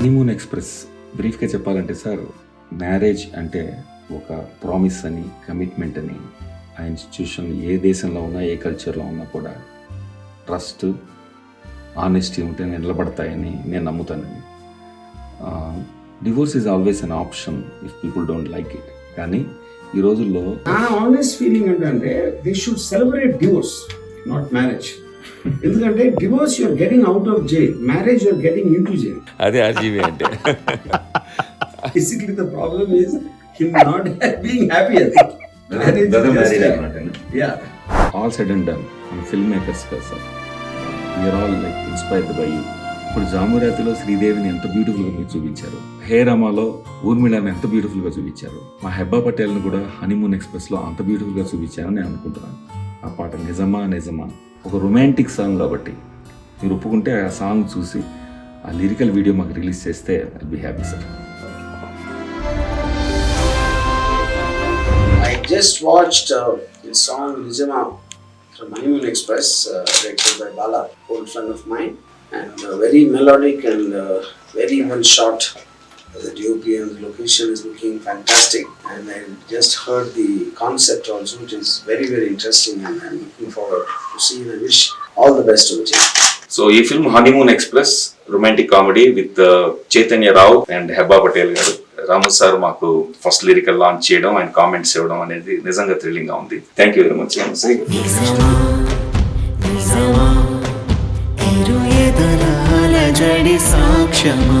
Honeymoon express బ్రీఫ్గా చెప్పాలంటే sir marriage అంటే ఒక ప్రామిస్ అని కమిట్మెంట్ అని ఆ ఇన్స్టిట్యూషన్ ఏ దేశంలో ఉన్నా ఏ కల్చర్లో ఉన్నా కూడా ట్రస్ట్ ఆనెస్టీ ఉంటే నిలబడతాయని నేను నమ్ముతానండి. Divorce is always an option if people don't like it కానీ ఈ రోజుల్లో నా ఆనెస్ట్ ఫీలింగ్ ఏంటంటే they should celebrate divorce not marriage ఎందుకంటే divorce you're getting out of jail marriage you're getting into jail అదే ఆర్జీవీ అంటే. Basically the problem is him not being happy ya all said and done film makers కదా sir we're all like inspired by you ఇప్పుడు జామురాతిలో శ్రీదేవిని ఎంత బ్యూటిఫుల్గా మీరు చూపించారు. హే రామాలో ఊర్మిళని ఎంత బ్యూటిఫుల్గా చూపించారు. మా హెబ్బా పటేల్ని కూడా హనీమూన్ ఎక్స్ప్రెస్లో అంత బ్యూటిఫుల్గా చూపించారని నేను అనుకుంటున్నాను. ఆ పాట నిజమా నిజమా? ఒక రొమాంటిక్ సాంగ్ కాబట్టి మీరు ఒప్పుకుంటే ఆ సాంగ్ చూసి ఆ లిరికల్ వీడియో మాకు రిలీజ్ చేస్తే I be happy sir I just watched uh, the song Nijama from Honeymoon Express, uh, directed by Bala, old friend of mine, and uh, very melodic and uh, very well shot. The DOP and the location is looking fantastic, and I just heard the concept also, which is very very interesting, and I'm looking forward to see. And I wish all the best to the team. So ఈ film honeymoon express romantic comedy with Chaitanya Rao and Hebah Patel గారు Ramu sir మాకు first lyrical launch చేయడం and comments ఇవ్వడం అనేది నిజంగా థ్రిల్లింగ్గా ఉంది thank you very much సాక్ష్యమా